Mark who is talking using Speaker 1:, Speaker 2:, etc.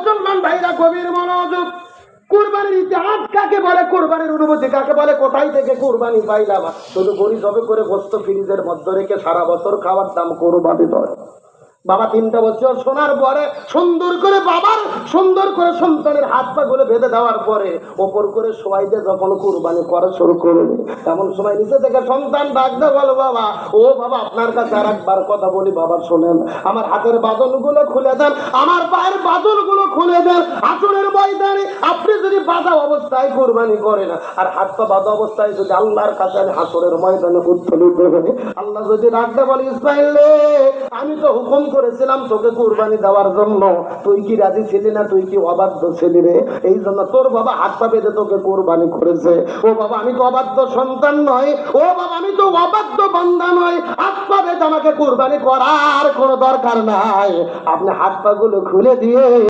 Speaker 1: মুসলমান ভাইরা গভীর মনোযোগ। কুরবানির ইতিহাস কাকে বলে? কুরবানির অনুভূতি কাকে বলে? কোথায় থেকে কুরবানি পাইলাম শুধু গড়ি জবে করে বস্তু ফ্রিজের মধ্যে রেখে সারা বছর খাওয়ার দাম কুরবানি নয়। বাবা তিনটা বছর শোনার পরে, সুন্দর করে বাবার, সুন্দর করে সন্তানের হাত পা গুলো বেঁধে দেওয়ার পরে, ওপর করে সবাই যে যখন কুরবানি করা শুরু করবে, এমন সময় নিচে থেকে সন্তান ডাকতে বলো বাবা, ও বাবা, আপনার কাছে আর একবার কথা বলি, বাবা, শোনেন। আমার হাতের বাদনগুলো খুলে দেন, আমার পায়ের বাদন বাধা অবস্থায় কুরবানি করেন আর হাত পা বাধা অবস্থায় যদি আল্লাহর কাছে আমি হাসরের ময়দানে উত্তোলিত করি আল্লাহ যদি ডাকতে বলি, ইসমাইল আমি তো হুকুম করেছিলাম তোকে কুরবানি দেওয়ার জন্য। তুই কি রাজি ছিলি না? তুই কি অবাধ্য ছিলি রে? এই জন্য তোর বাবা হাত পা বেঁধে তোকে কোরবানি করেছে। ও বাবা, আমি তো অবাধ্য সন্তান নয় ও বাবা, আমি তো অবাধ্য বান্দা নয় হাত পা বেঁধে আমাকে কোরবানি করার কোনো দরকার নাই। আপনি হাত পা গুলো খুলে দিয়ে